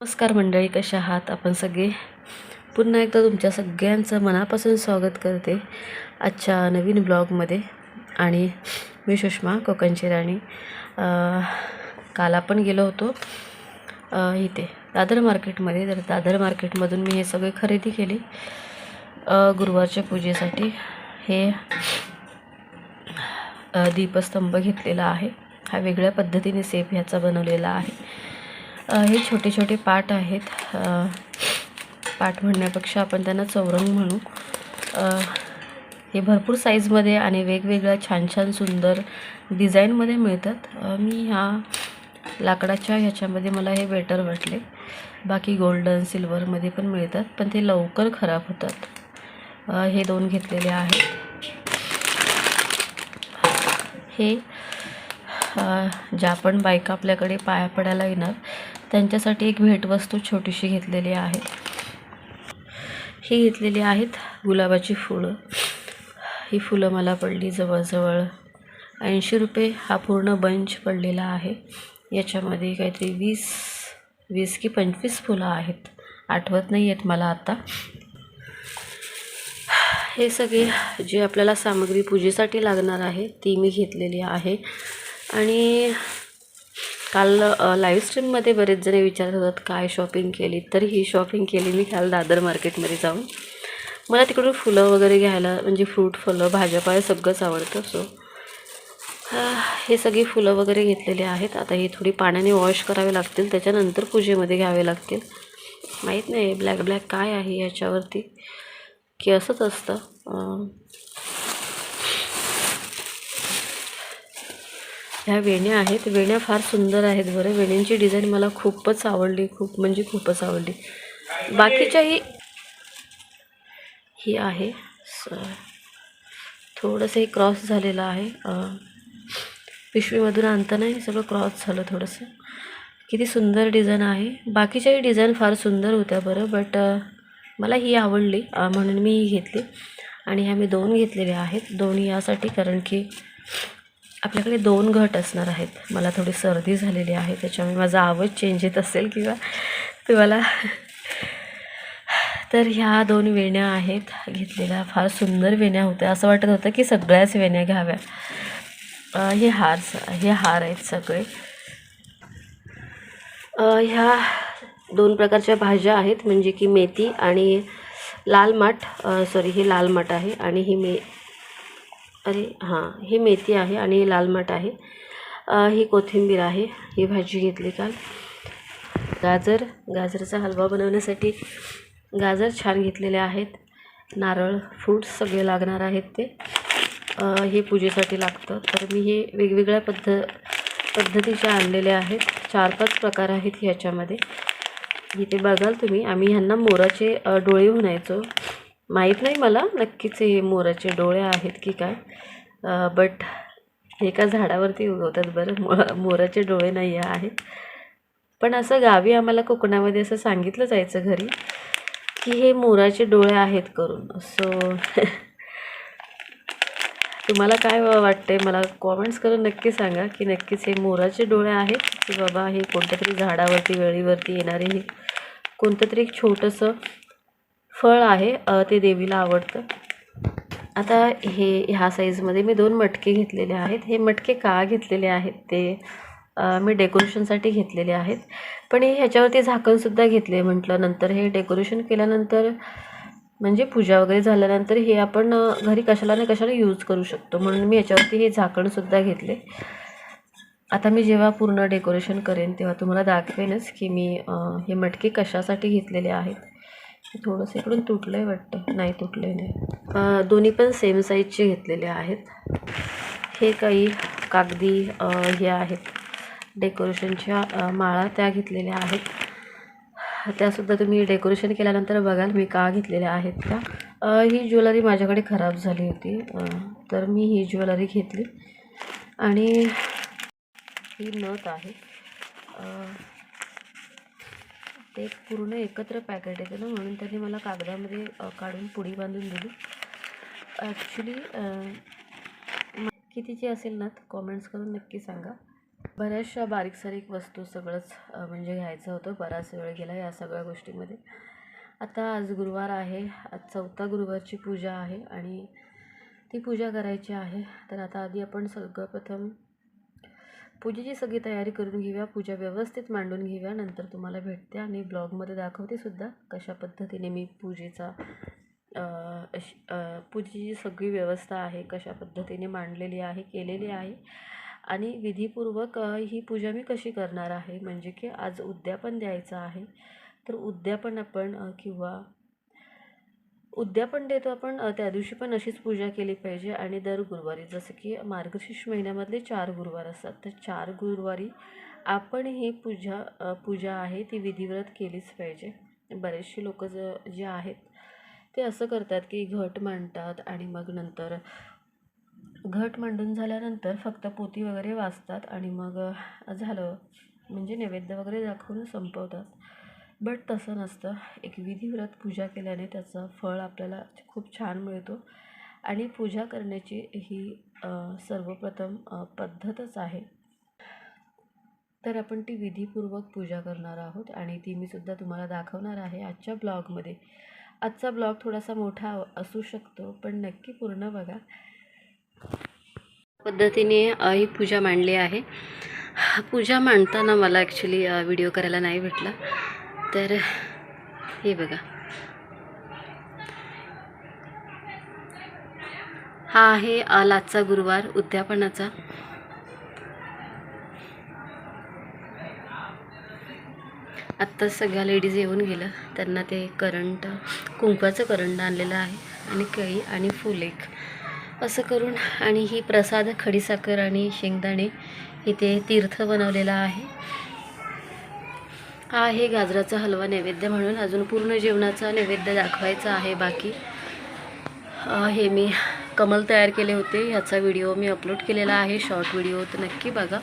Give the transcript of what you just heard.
नमस्कार मंडळी कशा आहात? आपण सगळे पुन्हा एकदा तुमच्या सगळ्यांचं मनापासून स्वागत करते आजच्या नवीन ब्लॉगमध्ये. आणि मी सुषमा कोकणची राणी. काल आपण गेलो होतो इथे दादर मार्केटमध्ये. तर दादर मार्केटमधून मी हे सगळे खरेदी केली गुरुवारच्या पूजेसाठी. हे दीपस्तंभ घेतलेला आहे. हा वेगळ्या पद्धतीने सेप ह्याचा बनवलेला आहे. हे छोटे छोटे पाट आहेत. पाट म्हणण्यापेक्षा आपण त्यांना चौरंग म्हणू. हे भरपूर साईजमध्ये आणि वेगवेगळ्या छान छान सुंदर डिझाईनमध्ये मिळतात. मी ह्या लाकडाच्या ह्याच्यामध्ये मला हे बेटर वाटले. बाकी गोल्डन सिल्वरमध्ये पण मिळतात पण ते लवकर खराब होतात. हे दोन घेतलेले आहेत. हे ज्या पण बायका आपल्याकडे पाया पडायला येणार त्यांच्यासाठी एक भेटवस्तू छोटीशी घेतलेली आहे. ही घेतलेली आहेत गुलाबाची फुलं. ही फुलं मला पडली जवळजवळ ऐंशी रुपये. हा पूर्ण बंच पडलेला आहे. याच्यामध्ये काहीतरी वीस वीस की पंचवीस फुलं आहेत. आठवत नाही आहेत मला आता. हे सगळे जे आपल्याला सामग्री पूजेसाठी लागणार आहे ती मी घेतलेली आहे. आणि काल लाईव्ह स्ट्रीममध्ये बरेच जण विचारत होतात काय शॉपिंग केली? तर ही शॉपिंग केली मी काल दादर मार्केटमध्ये जाऊन. मला तिकडून फुलं वगैरे घ्यायला म्हणजे फ्रूट फुलं भाज्यापाला सगळंच आवडतं सो हे सगळी फुलं वगैरे घेतलेली आहेत. आता ही थोडी पाण्याने वॉश करावे लागतील त्याच्यानंतर पूजेमध्ये घ्यावे लागतील. माहीत नाही ब्लॅक ब्लॅक काय आहे याच्यावरती की असंच असतं. ह्या वेण्या आहेत. वेण्या फार सुंदर आहेत बरं. वेण्यांची डिझाईन मला खूपच आवडली. खूप म्हणजे खूपच आवडली. बाकीच्याही ही आहे. स थोडंसं हे क्रॉस झालेलं आहे. पिशवीमधून आणताना हे सगळं क्रॉस झालं थोडंसं. किती सुंदर डिझाईन आहे. बाकीच्याही डिझाईन फार सुंदर होत्या बरं बट मला ही आवडली. म्हणून मी ही घेतली. आणि ह्या मी दोन घेतलेल्या आहेत. दोन यासाठी कारण की आपल्याकडे दोन घट असणार आहेत. मला थोडी सर्दी झालेली आहे त्याच्यामुळे माझा आवाज चेंज येत असेल किंवा तुम्हाला तर ह्या दोन वेण्या आहेत. घेतलेल्या फार सुंदर वेण्या होत्या. असं वाटत होतं की सगळ्याच वेण्या घ्याव्या. हे हार हे हार आहेत सगळे. ह्या दोन प्रकारच्या भाज्या आहेत म्हणजे की मेथी आणि लाल माठ. सॉरी ही लाल माठ आहे आणि ही मे अरे हां ही मेथी आहे आणि हे लाल माठ आहे. ही कोथिंबीर आहे. ही भाजी घेतली काल. गाजर गाजराचा हलवा बनवण्यासाठी गाजर छान घेतलेले आहेत. नारळ फ्रूट्स सगळे लागणार आहेत ते. हे पूजेसाठी लागतं. तर मी हे वेगवेगळ्या पद्ध पद्धतीचे आणलेले आहेत. चार पाच प्रकार आहेत ह्याच्यामध्ये इथे बघाल तुम्ही. आम्ही ह्यांना मोराचे डोळे म्हणायचो माहीत नाही मला. नक्कीच हे मोराचे डोळे आहेत की काय. बट एका झाडावरती उगवतात बरं. मो मोराचे डोळे नाही आहेत. पण असं गावी आम्हाला कोकणामध्ये असं सांगितलं जायचं घरी की हे मोराचे डोळे आहेत करून. सो तुम्हाला काय वाटते मला कॉमेंट्स करून नक्की सांगा की नक्कीच हे मोराचे डोळे आहेत की बाबा हे कोणत्या तरी झाडावरती वेळीवरती येणारे हे कोणतं तरी एक छोटंसं फळ आहे ते देवीला आवडतं. आता हे ह्या साईजमध्ये मी दोन मटके घेतलेले आहेत. हे मटके का घेतलेले आहेत ते मी डेकोरेशनसाठी घेतलेले आहेत. पण हे ह्याच्यावरती झाकणसुद्धा घेतले म्हटलं नंतर. हे डेकोरेशन केल्यानंतर म्हणजे पूजा वगैरे झाल्यानंतर हे आपण घरी कशाला ना कशाला यूज करू शकतो. म्हणून मी याच्यावरती हे झाकणसुद्धा घेतले आता मी जेव्हा पूर्ण डेकोरेशन करेन तेव्हा तुम्हाला दाखवेनच की मी हे मटके कशासाठी घेतलेले आहेत. थोडंसं इकडून तुटलं आहे वाटतं. नाही तुटले नाही. दोन्ही पण सेम साईजचे घेतलेले आहेत. हे काही कागदी हे आहेत. डेकोरेशनच्या माळा त्या घेतलेल्या आहेत. त्यासुद्धा तुम्ही डेकोरेशन केल्यानंतर बघाल. मी का घेतलेल्या आहेत त्या. ही ज्वेलरी माझ्याकडे खराब झाली होती. तर मी ही ज्वेलरी घेतली. आणि ही नथ आहे. ते एक पूर्ण एकत्र पॅकेट येते ना म्हणून त्यांनी मला कागदामध्ये काढून पुडी बांधून दिली. ॲक्च्युली कितीची असेल ना कॉमेंट्स करून नक्की सांगा. बऱ्याचशा बारीक सारीक वस्तू सगळंच म्हणजे घ्यायचं होतं बराच वेळ गेला या सगळ्या गोष्टीमध्ये. आता आज गुरुवार आहे आज चौथा गुरुवारची पूजा आहे आणि ती पूजा करायची आहे. तर आता आधी आपण सर्वप्रथम पूजेची सगळी तयारी करून घेऊया पूजा व्यवस्थित मांडून घेऊया नंतर तुम्हाला भेटते आणि ब्लॉगमध्ये दाखवते सुद्धा कशा पद्धतीने मी पूजेचा अशी पूजेची सगळी व्यवस्था आहे कशा पद्धतीने मांडलेली आहे केलेली आहे. आणि विधीपूर्वक ही पूजा मी कशी करणार आहे म्हणजे की आज उद्यापन द्यायचं आहे तर उद्यापन आपण किंवा उद्या उद्यापन देतो आपण. त्या दिवशी पण अशीच पूजा केली पाहिजे आणि दर गुरुवारी जसं की मार्गशीर्ष महिन्यामधले चार गुरुवार असतात. तर चार गुरुवारी आपण ही पूजा पूजा आहे ती विधिव्रत केलीच पाहिजे. बरेचसे लोक ज जे आहेत ते असं करतात की घट मांडतात आणि मग नंतर घट मांडून झाल्यानंतर फक्त पोती वगैरे वाचतात आणि मग झालं म्हणजे नैवेद्य वगैरे दाखवून संपवतात. बट तसं नसतं. एक विधिव्रत पूजा केल्याने त्याचं फळ आपल्याला खूप छान मिळतो. आणि पूजा करण्याची ही सर्वप्रथम पद्धतच आहे. तर आपण ती विधीपूर्वक पूजा करणार आहोत आणि ती मी सुद्धा तुम्हाला दाखवणार आहे आजच्या ब्लॉगमध्ये. आजचा ब्लॉग थोडासा मोठा असू शकतो पण नक्की पूर्ण बघा. पद्धतीने ही पूजा मांडली आहे. पूजा मांडताना मला ॲक्च्युली व्हिडिओ करायला नाही भेटला. तर हे बघा. हा आहे अ, लाचचा गुरुवार उद्यापनाचा. आत्ताच सगळ्या लेडीज येऊन गेलं. त्यांना ते करंट कुंकवाचं करंट आणलेलं आहे. आणि कळी आणि फुल. एक असं करून आणि ही प्रसाद खडीसाखर आणि शेंगदाणे इथे तीर्थ बनवलेला आहे. आहे गाजराचा हलवा नैवेद्य म्हणून. अजून पूर्ण जेवणाचा नैवेद्य दाखवायचा आहे बाकी. हे मी कमल तयार केले होते. ह्याचा व्हिडिओ मी अपलोड केलेला आहे. शॉर्ट व्हिडिओ तर नक्की बघा.